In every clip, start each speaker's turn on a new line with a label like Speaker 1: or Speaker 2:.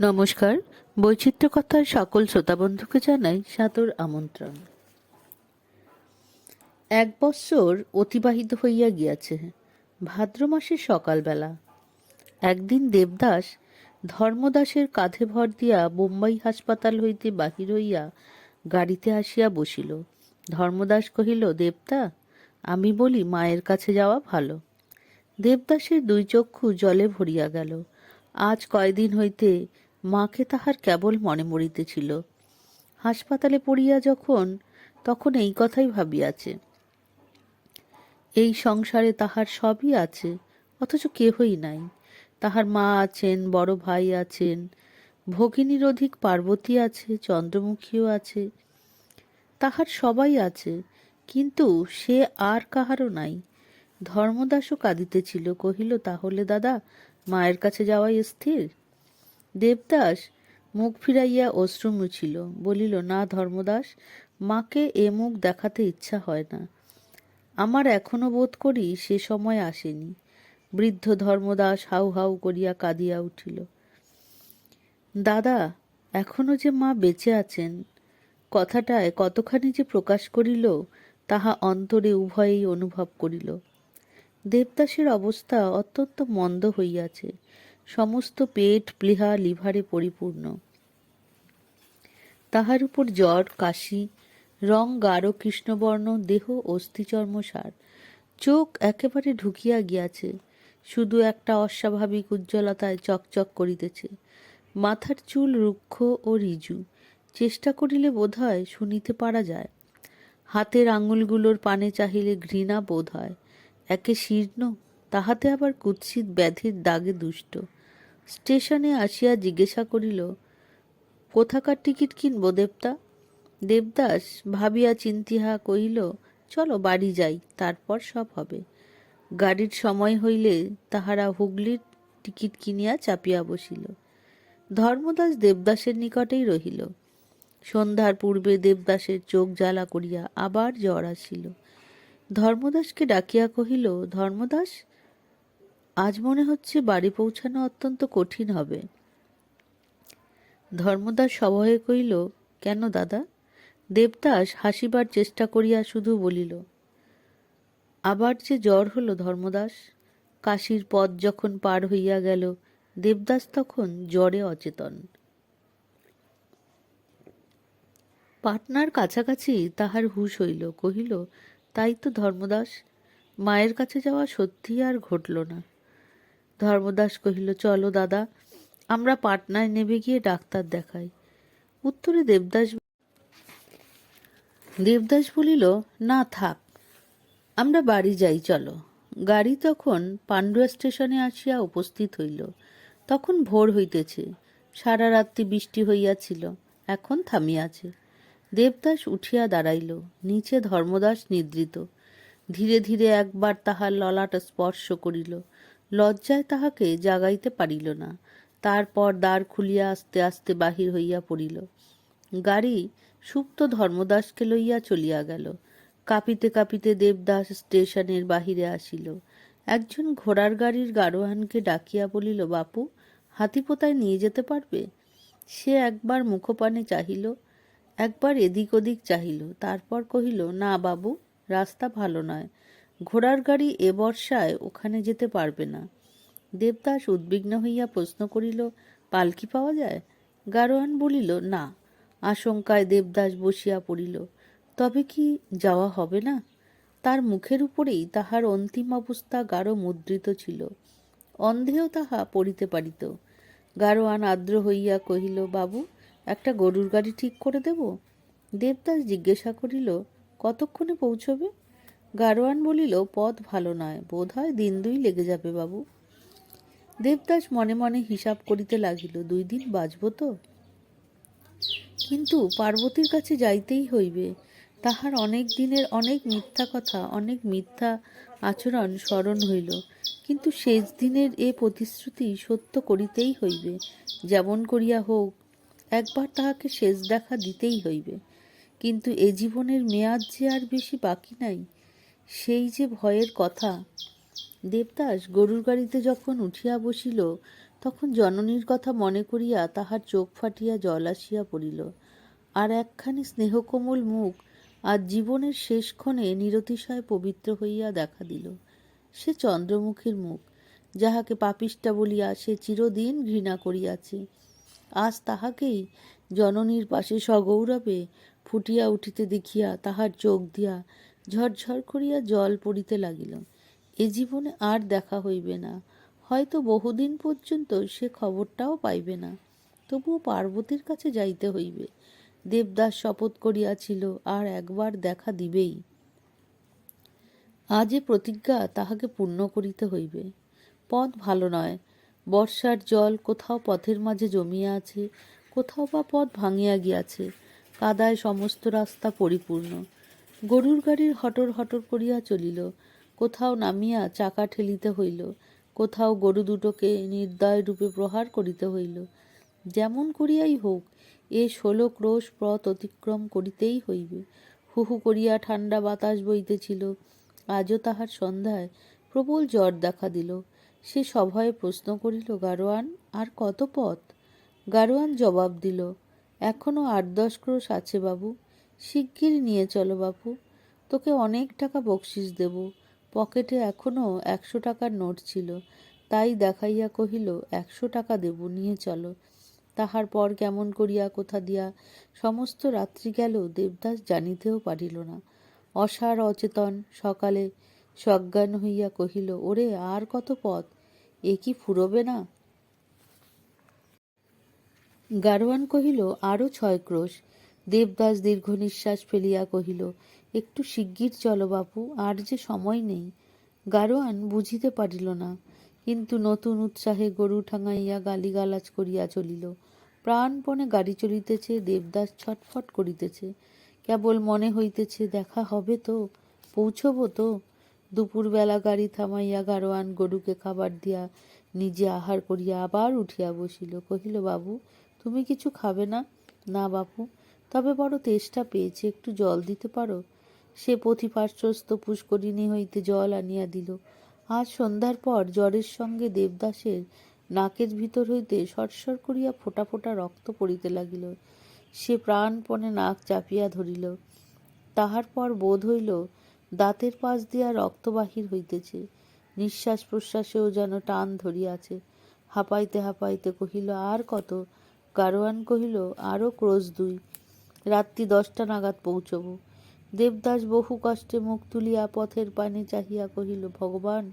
Speaker 1: নমস্কার। বৈচিত্র্য কথার সকল শ্রোতা বন্ধুকে জানাই সাদর আমন্ত্রণ। এক বৎসর অতিবাহিত হইয়া গিয়াছে, ভাদ্র মাসের সকালবেলা। একদিন দেবদাস ধর্মদাসের কাঁধে ভর দিয়া বোম্বাই হাসপাতাল হইতে বাহির হইয়া গাড়িতে আসিয়া বসিল। ধর্মদাস কহিল দেবতা আমি বলি মায়ের কাছে যাওয়া ভালো। দেবদাসের দুই চক্ষু জলে ভরিয়া গেল। আজ কয়দিন হইতে মাকে তাহার কেবল মনে মরিতেছিল হাসপাতালে পড়িয়া যখন, তখন এই কথাই ভাবিয়াছে। এই সংসারে তাহার সবই আছে, অথচ কেহই নাই। তাহার মা আছেন, বড় ভাই আছেন, ভগিনীর অধিক পার্বতী আছে, চন্দ্রমুখীও আছে। তাহার সবাই আছে, কিন্তু সে আর কাহারও নাই। ধর্মদাসও কাঁদিতেছিল কহিল, তাহলে দাদা, মায়ের কাছে যাওয়াই স্থির? দেবদাস মুখ ফিরাইয়া অশ্রু মুছিল, বলিল, না ধর্মদাস, মাকে এ মুখ দেখাতে ইচ্ছা হয় না। আমার এখনও বোধ করি সে সময় আসেনি। বৃদ্ধ ধর্মদাস হাউ হাউ করিয়া কাঁদিয়া উঠিল। দাদা, এখনও যে মা বেঁচে আছেন, কথাটায় কতখানি যে প্রকাশ করিল, তাহা অন্তরে উভয়েই অনুভব করিল। দেবদাসের অবস্থা অত্যন্ত মন্দ হইয়াছে। সমস্ত পেট, প্লীহা, লিভারে পরিপূর্ণ। তাহার উপর জ্বর, কাশি, রং, গাঢ় কৃষ্ণবর্ণ, দেহ অস্থিচর্ম সার চোখ একেবারে ঢুকিয়া গিয়াছে, শুধু একটা অস্বাভাবিক উজ্জ্বলতায় চকচক করিতেছে। মাথার চুল রুক্ষ ও রিজু, চেষ্টা করিলে বোধহয় শুনিতে পারা যায়। হাতের আঙুলগুলোর পানে চাহিলে ঘৃণা বোধ হয়। একে শীর্ণ, তাহাতে আবার কুৎসিত ব্যাধির দাগে দুষ্ট। স্টেশনে আসিয়া জিজ্ঞাসা করিল, কোথাকার টিকিট কিনবো দেবতা? দেবদাস ভাবিয়া চিন্তিহা কহিল, চলো বাড়ি যাই, তারপর সব হবে। গাড়ির সময় হইলে তাহারা হুগলির টিকিট কিনিয়া চাপিয়া বসিল। ধর্মদাস দেবদাসের নিকটেই রহিল। সন্ধ্যার পূর্বে দেবদাসের চোখ জ্বালা করিয়া আবার জ্বর আসিল। ধর্মদাসকে ডাকিয়া কহিল, ধর্মদাস আজ মনে হচ্ছে বাড়ি পৌঁছানো অত্যন্ত কঠিন হবে। ধর্মদাস সভয়ে কহিল, কেন দাদা? দেবদাস হাসিবার চেষ্টা করিয়া শুধু বলিল, আবার যে জ্বর হলো ধর্মদাস, কাশির পথ যখন পার হইয়া গেল, দেবদাস তখন জ্বরে অচেতন। পাটনার কাছাকাছি তাহার হুশ হইল, কহিল, তাই তো ধর্মদাস, মায়ের কাছে যাওয়া সত্যি আর ঘটল না। ধর্মদাস কহিল, চলো দাদা, আমরা পাটনায় নেমে গিয়ে ডাক্তার দেখাই। উত্তরে দেবদাস দেবদাস বলিল, না থাক, আমরা বাড়ি যাই, চলো। গাড়ি তখন পান্ডুয়া স্টেশনে আসিয়া উপস্থিত হইল। তখন ভোর হইতেছে, সারা রাত্রি বৃষ্টি হইয়াছিল, এখন থামিয়াছে। দেবদাস উঠিয়া দাঁড়াইল, নিচে ধর্মদাস নিদ্রিত। ধীরে ধীরে একবার তাহার ললাট স্পর্শ করিল। লজ্জায় তাহাকে জাগাইতে পারিল না। তারপর দ্বার খুলিয়া আস্তে আস্তে বাহির হইয়া পড়িল। গাড়ি সুপ্ত ধর্মদাসকে লইয়া চলিয়া গেল। কাঁপিতে কাঁপিতে দেবদাস স্টেশনের বাহিরে আসিল। একজন ঘোড়ার গাড়ির গাড়োয়ানকে ডাকিয়া বলিল, বাপু, হাতিপোতায় নিয়ে যেতে পারবে? সে একবার মুখপানে চাহিল, একবার এদিক ওদিক চাহিল। তারপর কহিল, না বাবু, রাস্তা ভালো নয়। ঘোড়ার গাড়ি এ বর্ষায় ওখানে যেতে পারবে না। দেবদাস উদ্বিগ্ন হইয়া প্রশ্ন করিল, পালকি পাওয়া যায়? গারোয়ান বলিল, না। আশঙ্কায় দেবদাস বসিয়া পড়িল, তবে কি যাওয়া হবে না? তার মুখের উপরেই তাহার অন্তিম অবস্থা গাঢ় মুদ্রিত ছিল। অন্ধেও তাহা পড়িতে পারিত। গারোয়ান আর্দ্র হইয়া কহিল, বাবু, একটা গরুর গাড়ি ঠিক করে দেব? দেবদাস জিজ্ঞাসা করিল, কতক্ষণে পৌঁছবে? গারোয়ান বলিল, পথ ভালো নয় বোধ হয় দিন দুই লেগে যাবে বাবু। দেবদাস মনে মনে হিসাব করিতে লাগিল, দুই দিন বাঁচব তো? কিন্তু পার্বতীর কাছে যাইতেই হইবে। তাহার অনেক দিনের অনেক মিথ্যা কথা, অনেক মিথ্যা আচরণ স্মরণ হইল। কিন্তু শেষ দিনের এ প্রতিশ্রুতি সত্য করিতেই হইবে। যেমন করিয়া হোক, একবার তাহাকে শেষ দেখা দিতেই হইবে। কিন্তু এ জীবনের মেয়াদ যে আর বেশি বাকি নাই সেই যে ভয়ের কথা। দেবদাস গরুর গাড়িতে যখন উঠিয়া বসিল, তখন জননীর কথা মনে করিয়া তাহার চোখ ফাটিয়া জল আসিয়া পড়িল। আর একখানি স্নেহকোমল মুখ আজ জীবনের শেষক্ষণে নিরতিশয় পবিত্র হইয়া দেখা দিল। সে চন্দ্রমুখীর মুখ, যাহাকে পাপিষ্ঠা বলিয়া সে চিরদিন ঘৃণা করিয়াছে। আজ তাহাকেই জননীর পাশে সগৌরবে ফুটিয়া উঠিতে দেখিয়া তাহার চোখ দিয়া ঝরঝর করিয়া জল পড়িতে লাগিল। এ জীবনে আর দেখা হইবে না। হয়তো বহুদিন পর্যন্ত সে খবরটাও পাইবে না। তবুও পার্বতীর কাছে যাইতে হইবে। দেবদাস শপথ করিয়াছিল, আর একবার দেখা দিবেই। আজ এ প্রতিজ্ঞা তাহাকে পূর্ণ করিতে হইবে। পথ ভালো নয়। বর্ষার জল কোথাও পথের মাঝে জমিয়া আছে, কোথাও বা পথ ভাঙিয়া গিয়াছে। কাদায় সমস্ত রাস্তা পরিপূর্ণ। গরুর গাড়ির হটর হটর করিয়া চলিল। কোথাও নামিয়া চাকা ঠেলিতে হইল। কোথাও গরু দুটোকে নির্দয় রূপে প্রহার করিতে হইল। যেমন করিয়াই হোক, এ ষোলো ক্রোশ পথ অতিক্রম করিতেই হইবে। হু হু করিয়া ঠান্ডা বাতাস বইতেছিল। আজও তাহার সন্ধ্যায় প্রবল জ্বর দেখা দিল। সে সভয়ে প্রশ্ন করিল, গারোয়ান, আর কত পথ? গারোয়ান জবাব দিল, এখনও আট দশ ক্রোশ আছে বাবু। শিগগির নিয়ে চলো বাপু। তোকে অনেক টাকা বকশিস দেব। পকেটে এখনও একশো টাকার নোট ছিল। তাই দেখাইয়া কহিল, একশো টাকা দেব, নিয়ে চলো। তাহার পর কেমন করিয়া, কোথা দিয়া? সমস্ত রাত্রি গেল, দেবদাস জানিতেও পারিল না। অসার অচেতন সকালে সজ্ঞান হইয়া কহিল, ওরে, আর কত পথ? এ কি ফুরবে না? গারোয়ান কহিল আরও ছয় ক্রোশ। দেবদাস দীর্ঘ নিঃশ্বাস ফেলিয়া কহিল, একটু শিগগির চলো বাপু, আর যে সময় নেই গারোয়ান বুঝিতে পারিল না, কিন্তু নতুন উৎসাহে গরু ঠাঙাইয়া গালিগালাজ করিয়া চলিল। প্রাণপণে গাড়ি চলিতেছে, দেবদাস ছটফট করিতেছে। কেবল মনে হইতেছে, দেখা হবে তো, পৌঁছব তো দুপুরবেলা গাড়ি থামাইয়া গারোয়ান গরুকে খাবার দিয়া নিজে আহার করিয়া আবার উঠিয়া বসিল। কহিল, বাবু, তুমি কিছু খাবে না? না, বাপু তবে বড় তেষ্টা পেয়েছে একটু জল দিতে পারো? সে পথিপার্শ্বস্ত পুষ্করিণী হইতে জল আনিয়া দিল। আজ সন্ধ্যার পর জ্বরের সঙ্গে দেবদাসের নাকের ভিতর হইতে সরসর করিয়া ফোটা ফোঁটা রক্ত পড়িতে লাগিল। সে প্রাণপণে নাক চাপিয়া ধরিল। তাহার পর বোধ হইল দাঁতের পাশ দিয়া রক্ত বাহির হইতেছে। নিঃশ্বাস প্রশ্বাসেও যেন টান ধরিয়াছে। হাঁপাইতে হাঁপাইতে কহিল, আর কত? গারোয়ান কহিল, আরও ক্রোশ দুই। রাত্রি দশটা নাগাদ পৌঁছব। দেবদাস বহু কষ্টে মুখ তুলিয়া পথের পানে চাহিয়া কহিল, ভগবান!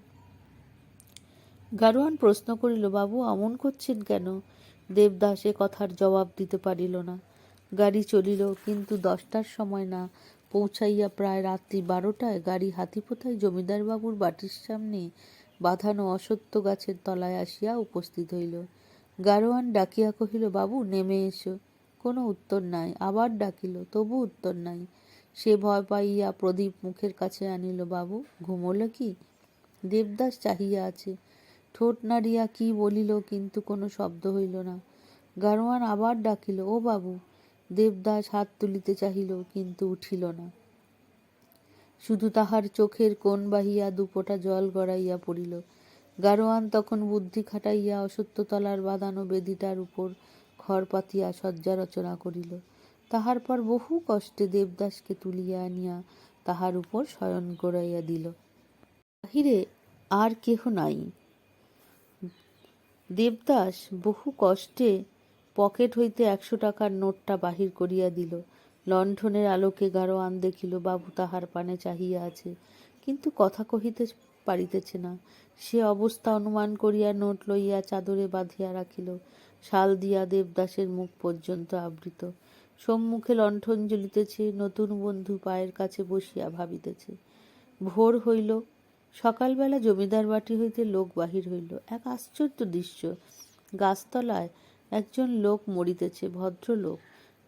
Speaker 1: গারোয়ান প্রশ্ন করিল, বাবু অমন করছেন কেন? দেবদাস এ কথার জবাব দিতে পারিল না। গাড়ি চলিল, কিন্তু দশটার সময় না পৌঁছাইয়া প্রায় রাত্রি বারোটায় গাড়ি হাতিপোথায় জমিদারবাবুর বাটির সামনে বাঁধানো অসত্য গাছের তলায় আসিয়া উপস্থিত হইল। গারোয়ান ডাকিয়া কহিল, বাবু, নেমে এসো। কোনো উত্তর নাই, আবার ডাকিল, তবু উত্তর নাই। সে ভয় পাইয়া প্রদীপ মুখের কাছে আনিল, বাবু, ঘুমোল কি? দেবদাস চাহিয়া আছে। ঠোঁট নাড়িয়া কি বলিল, কিন্তু কোনো শব্দ হইল না। গারোয়ান আবার ডাকিল, ও বাবু, দেবদাস হাত তুলিতে চাহিল, কিন্তু উঠিল না। শুধু তাহার চোখের কোণ বাহিয়া দুপোটা জল গড়াইয়া পড়িল। গারোয়ান তখন বুদ্ধি খাটাইয়া অসত্যতলার বাঁধানো বেদিটার উপর খড় পাতিয়া শয্যা রচনা করিল। তাহার পর বহু কষ্টে দেবদাসকে তুলিয়া আনিয়া তাহার উপর শয়ন করাইয়া দিল। বাহিরে আর কেহ নাই। দেবদাস বহু কষ্টে পকেট হইতে একশো টাকার নোটটা বাহির করিয়া দিল। লণ্ঠনের আলোকে গারোয়ান দেখিল, বাবু, তাহার পানে চাহিয়া আছে। কিন্তু কথা কহিতে পারিতেছে না। সে অবস্থা অনুমান করিয়া নোট লইয়া চাদরে বাঁধিয়া রাখিল। শাল দিয়া দেবদাসের মুখ পর্যন্ত আবৃত। সম্মুখে লণ্ঠন জ্বলিতেছে, নতুন বন্ধু পায়ের কাছে বসিয়া ভাবিতেছে। ভোর হইল, সকালবেলা জমিদার বাটি হইতে লোক বাহির হইল। এক আশ্চর্য দৃশ্য, গাছতলায় একজন লোক মরিতেছে, ভদ্রলোক।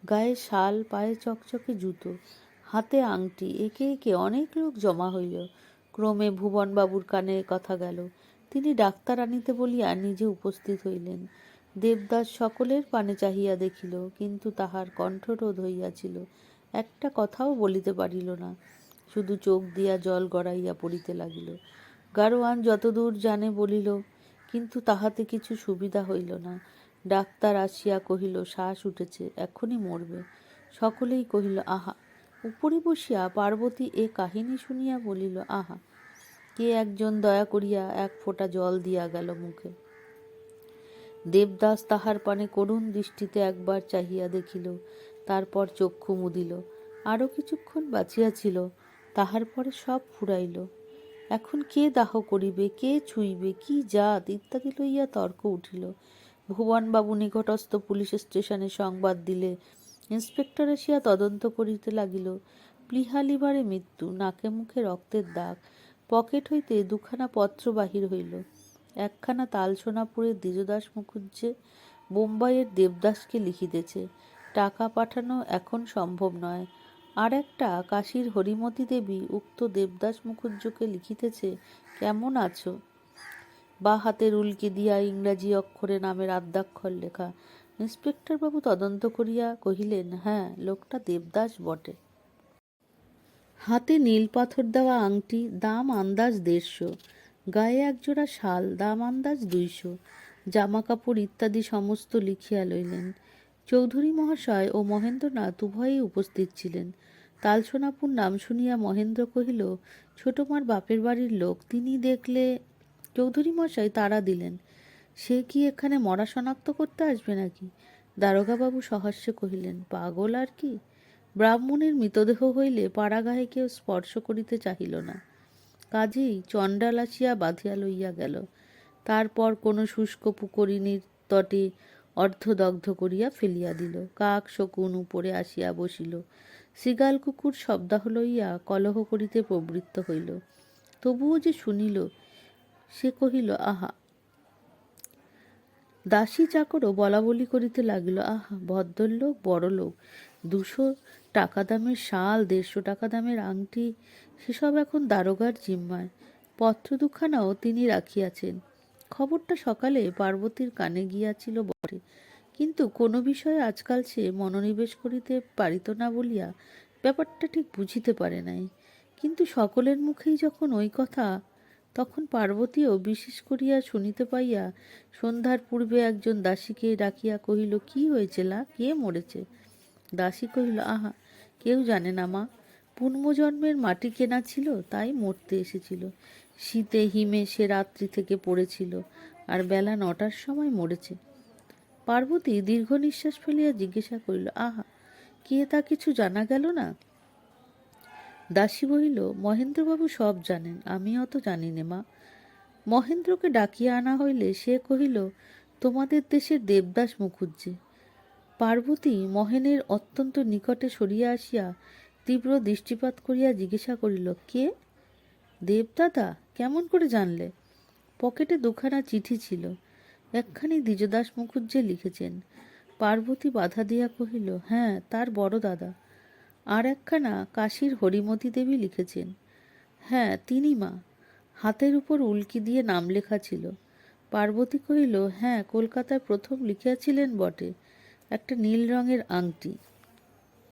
Speaker 1: গায়ে শাল, পায়ে চকচকে জুতো, হাতে আংটি, একে একে অনেক লোক জমা হইল। ক্রমে ভুবনবাবুর কানে কথা গেল। তিনি ডাক্তার আনিতে বলিয়া নিজে উপস্থিত হইলেন। দেবদাস সকলের পানে চাহিয়া দেখিল, কিন্তু তাহার কণ্ঠরোধ হইয়াছিল। একটা কথাও বলিতে পারিল না। শুধু চোখ দিয়া জল গড়াইয়া পড়িতে লাগিল। গারোয়ান যতদূর জানে বলিল, কিন্তু তাহাতে কিছু সুবিধা হইল না। ডাক্তার আসিয়া কহিল, শ্বাস উঠেছে, এখনই মরবে। সকলেই কহিল, আহা, উপরে বসিয়া পার্বতী এ কাহিনী শুনিয়া বলিল, আহা, কে একজন দয়া করিয়া এক ফোঁটা জল দিয়া গেল মুখে? দেবদাস তাহার পানে করুণ দৃষ্টিতে একবার চাহিয়া দেখিল, তারপর চক্ষু মুদিল। আরও কিছুক্ষণ বাঁচিয়াছিল, তাহার পরে সব ফুরাইল। এখন কে দাহ করিবে, কে ছুঁইবে, কি জাত ইত্যাদি লইয়া তর্ক উঠিল। ভুবনবাবু নিকটস্থ পুলিশ স্টেশনে সংবাদ দিলে, ইন্সপেক্টর আসিয়া তদন্ত করিতে লাগিল। প্লিহা লিভারে মৃত্যু, নাকে মুখে রক্তের দাগ, পকেট হইতে দুখানা পত্র বাহির হইল। একখানা তালসোনাপুরের দ্বিজদাস মুখুজ্জে বোম্বাইয়ের দেবদাসকে লিখিতেছে, টাকা পাঠানো এখন সম্ভব নয়। আর একটা কাশীর হরিমতি দেবী উক্ত দেবদাস মুখুজ্জকে লিখিতেছে, কেমন আছো? বা হাতের উল্কি দিয়া ইংরাজি অক্ষরে নামের আদ্যাক্ষর লেখা। ইন্সপেক্টর বাবু তদন্ত করিয়া কহিলেন হ্যাঁ লোকটা দেবদাস বটে। হাতে নীল পাথর দেওয়া আংটি, দাম আন্দাজ দেড়শো। গায়ে একজোড়া শাল, দাম আন্দাজ দুইশো। জামা কাপড় ইত্যাদি সমস্ত লিখিয়া লইলেন। চৌধুরী মহাশয় ও মহেন্দ্রনাথ উভয়েই উপস্থিত ছিলেন। তালসোনাপুর নাম শুনিয়া মহেন্দ্র কহিল ছোটমার বাপের বাড়ির লোক, তিনি দেখলে চৌধুরী মশাই তাড়া দিলেন। সে কি এখানে মরা শনাক্ত করতে আসবে নাকি? দারোগাবাবু সহাস্যে কহিলেন, পাগল আর কি? ব্রাহ্মণের মৃতদেহ হইলে পাড়াগাহে কেউ স্পর্শ করিতে চাহিল না। কাজেই চণ্ডাল আসিয়া বাঁধিয়া লইয়া গেল। তারপর কোনো শুষ্ক পুকুরিনীর তটে অর্ধদগ্ধ করিয়া ফেলিয়া দিল। কাক শকুন উপরে আসিয়া বসিল। শৃগাল কুকুর শব্দাহ লইয়া কলহ করিতে প্রবৃত্ত হইল। তবুও যে শুনিল, সে কহিল, আহা, দাসী চাকরও বলা বলি করিতে লাগিল। আহা, ভদ্রলোক বড় লোক দুশো টাকা দামের শাল, দেড়শো টাকা দামের আংটি সেসব এখন দারোগার জিম্মায়। পত্র দুখানাও তিনি রাখিয়াছেন। খবরটা সকালে পার্বতীর কানে গিয়াছিল বটে। কিন্তু কোনো বিষয়ে আজকাল সে মনোনিবেশ করিতে পারিত না বলিয়া ব্যাপারটা ঠিক বুঝিতে পারে নাই। কিন্তু সকলের মুখেই যখন ওই কথা, তখন পার্বতীও বিশেষ করিয়া শুনিতে পাইয়া সন্ধ্যার পূর্বে একজন দাসীকে ডাকিয়া কহিল, কি হয়েছে লা? কে মরেছে? দাসী কহিল, আহা, কেউ জানে না মা। পুণ্যজন্মের মাটি কেনা ছিল, তাই মরতে এসেছিল। শীতে, হিমে সে রাত্রি থেকে পড়েছিল, আর বেলা নটার সময় মরেছে। পার্বতী দীর্ঘ নিঃশ্বাস ফেলিয়া জিজ্ঞাসা করিল, আহা, কে তা কিছু জানা গেল না? দাসী বলিল, মহেন্দ্রবাবু সব জানেন, আমি অত জানি নে মা। মহেন্দ্রকে ডাকিয়া আনা হইলে সে কহিল, তোমাদের দেশের দেবদাস মুখুজ্জে। পার্বতী মহেনের অত্যন্ত নিকটে সরিয়া আসিয়া তীব্র দৃষ্টিপাত করিয়া জিজ্ঞাসা করিল, কে? দেবদাদা, কেমন করে জানলে? পকেটে দুখানা চিঠি ছিল। একখানি দ্বিজদাস মুখুজ্জে লিখেছেন। পার্বতী বাধা দিয়া কহিল হ্যাঁ তার বড় দাদা। আর একখানা কাশীর হরিমতি দেবী লিখেছেন। হ্যাঁ তিনি মা। হাতের উপর উল্কি দিয়ে নাম লেখা ছিল। পার্বতী কহিল হ্যাঁ কলকাতায় প্রথম লিখিয়াছিলেন বটে, একটা নীল রঙের আংটি।